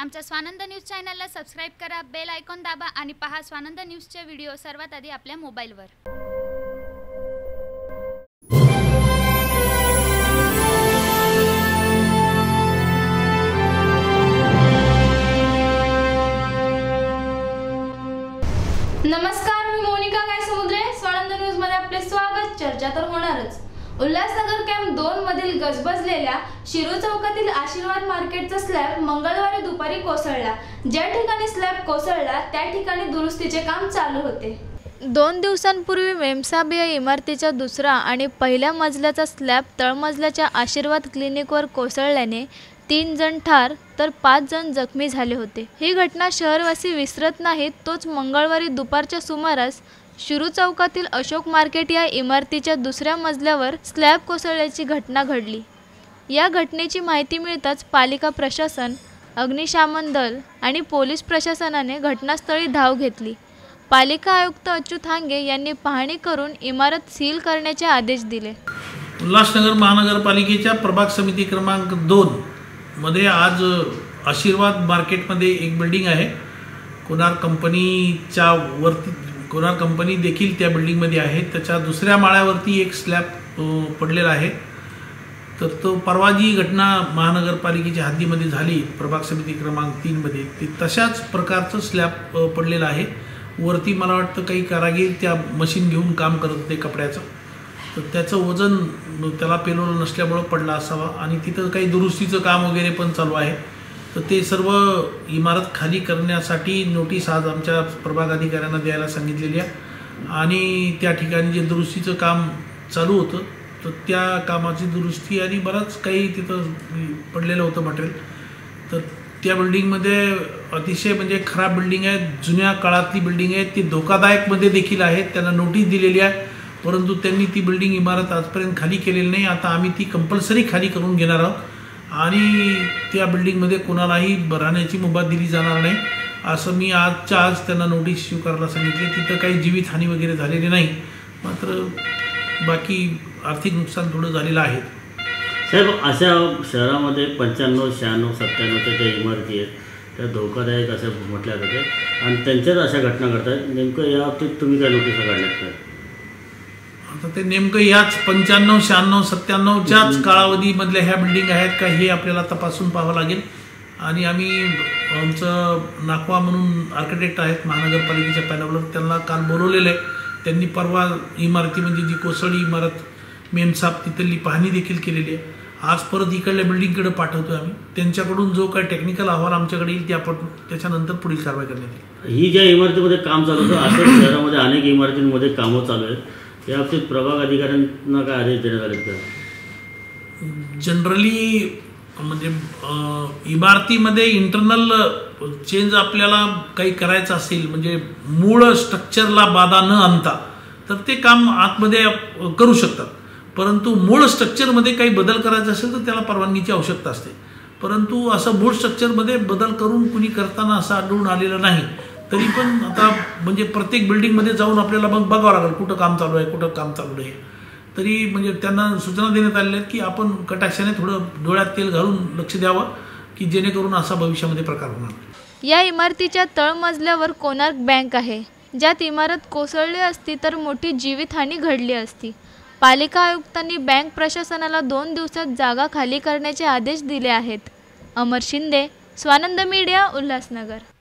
आमच्या स्वानंद न्यूज चॅनलला सबस्क्राईब करा बेल आयकॉन दाबा आणि पहा स्वानंद न्यूजचे व्हिडिओ सर्वात आधी आपल्या मोबाईलवर. नमस्कार मी मोनिका काय समुद्रे स्वानंद न्यूजमध्ये आपले स्वागत. चर्चा तर होणारच. उल्हासनगर कॅम्प दोन मधील गजबजलेल्या शिरू चौकातील आशीर्वाद मार्केटचा स्लॅब मंगळवारी दुपारी कोसळला. ज्या ठिकाणी स्लॅब कोसळला त्या ठिकाणी दुरुस्तीचे काम चालू होते. दोन दिवसांपूर्वी मेमसाब या इमारतीचा दुसरा आणि पहिल्या मजल्याचा स्लॅब तळमजल्याच्या आशीर्वाद क्लिनिकवर कोसळल्याने तीन जण ठार तर पाच जण जखमी झाले होते. ही घटना शहरवासी विसरत नाहीत तोच मंगळवारी दुपारच्या सुमारास शिरू चौकातील अशोक मार्केट या इमारतीच्या दुसऱ्या मजल्यावर स्लॅब कोसळल्याची घटना घडली. या घटनेची माहिती मिळताच पालिका प्रशासन अग्निशामन दल आणि पोलीस प्रशासनाने घटनास्थळी धाव घेतली. पालिका आयुक्त अच्युत हांगे यांनी पाहणी करून इमारत सील करण्याचे आदेश दिले. उल्हासनगर महानगरपालिकेच्या प्रभाग समिती क्रमांक दोन मध्ये आज आशीर्वाद मार्केटमध्ये एक बिल्डिंग आहे. कुणार कंपनीच्या वरती कुणार कंपनी देखील त्या बिल्डिंगमध्ये आहे. त्याच्या दुसऱ्या माळ्यावरती एक स्लॅब पडलेला आहे. तर तो परवा जी घटना महानगरपालिकेच्या हद्दीमध्ये झाली. प्रभाग समिती क्रमांक तीनमध्ये ते तशाच प्रकारचं स्लॅब पडलेलं आहे. वरती मला वाटतं काही कारागीर त्या मशीन घेऊन काम करत होते कपड्याचं. तर त्याचं वजन त्याला पेलवलं नसल्यामुळं पडलं असावा. आणि तिथं काही दुरुस्तीचं काम वगैरे पण चालू आहे. तर ते सर्व इमारत खाली करण्यासाठी नोटीस आज आमच्या प्रभाग अधिकाऱ्यांना द्यायला सांगितलेली आहे. आणि त्या ठिकाणी जे दुरुस्तीचं काम चालू होतं तर त्या कामाची दुरुस्ती आणि बरंच काही तिथं पडलेलं होतं मटेरियल तर त्या बिल्डिंगमध्ये अतिशय म्हणजे खराब बिल्डिंग आहे जुन्या काळातली बिल्डिंग आहे. ती धोकादायकमध्ये देखील आहे त्यांना नोटीस दिलेली आहे. परंतु त्यांनी ती बिल्डिंग इमारत आजपर्यंत खाली केलेली नाही. आता आम्ही ती कंपल्सरी खाली करून घेणार आहोत. आणि त्या बिल्डिंगमध्ये कोणालाही राहण्याची मुभा दिली जाणार नाही. असं मी आजच्या आज त्यांना नोटीस इश्यू करायला सांगितले. तिथं काही जीवितहानी वगैरे झालेली नाही. मात्र बाकी आर्थिक नुकसान थोडं झालेलं आहे. साहेब अशा शहरामध्ये पंच्याण्णव शहाण्णव सत्त्याण्णवच्या ज्या इमारती आहेत. त्या धोकादायक असं म्हटल्या जाते आणि त्यांच्याच अशा घटना घडतात. नेमकं या बाबतीत तुम्ही काय नोटिसा काढण्यात काय आता ते नेमकं याच पंच्याण्णव शहाण्णव सत्त्याण्णवच्याच कालावधीमधल्या ह्या बिल्डिंग आहेत का हे आपल्याला तपासून पाहावं लागेल. आणि आम्ही आमचं नाकवा म्हणून आर्किटेक्ट आहेत महानगरपालिकेच्या पॅनलवर त्यांना काल बोलवलेलं आहे. त्यांनी परवा इमारती म्हणजे जी कोसळी इमारत मेमसाप तिथली पाहणी देखील केलेली आहे. आज परत इकडल्या बिल्डिंगकडे पाठवतो आम्ही. त्यांच्याकडून जो काय टेक्निकल अहवाल आमच्याकडे येईल ते आपण त्याच्यानंतर पुढील कारवाई करण्यात येईल. ही ज्या इमारतीमध्ये काम चालू होतं असं शहरामध्ये अनेक इमारतींमध्ये कामं चालू आहेत. या बाबतीत प्रभाग अधिकाऱ्यांना काय आदेश देण्यात आले का? जनरली म्हणजे इमारतीमध्ये इंटरनल चेंज आपल्याला काही करायचं असेल म्हणजे मूळ स्ट्रक्चरला बाधा न आणता तर ते काम आतमध्ये करू शकतात. परंतु मूळ स्ट्रक्चरमध्ये काही बदल करायचा असेल तर त्याला परवानगीची आवश्यकता असते. परंतु असं मूळ स्ट्रक्चरमध्ये बदल करून कुणी करताना असं आढळून आलेलं नाही. तरी पण आता म्हणजे प्रत्येक बिल्डिंगमध्ये जाऊन आपल्याला मग बघावं लागेल कुठं काम चालू आहे कुठं काम चालू आहे. तरी म्हणजे त्यांना सूचना देण्यात आलेल्या आहेत की आपण कटाक्षाने थोडं डोळ्यात तेल घालून लक्ष द्यावं की जेणेकरून असा भविष्यामध्ये प्रकार होणार. या इमारतीच्या तळमजल्यावर कोणार्क बँक आहे. ज्यात इमारत कोसळली असती तर मोठी जीवितहानी घडली असती. पालिका आयुक्तांनी बँक प्रशासनाला दोन दिवसात जागा खाली करण्याचे आदेश दिले आहेत. अमर शिंदे स्वानंद मीडिया उल्हासनगर.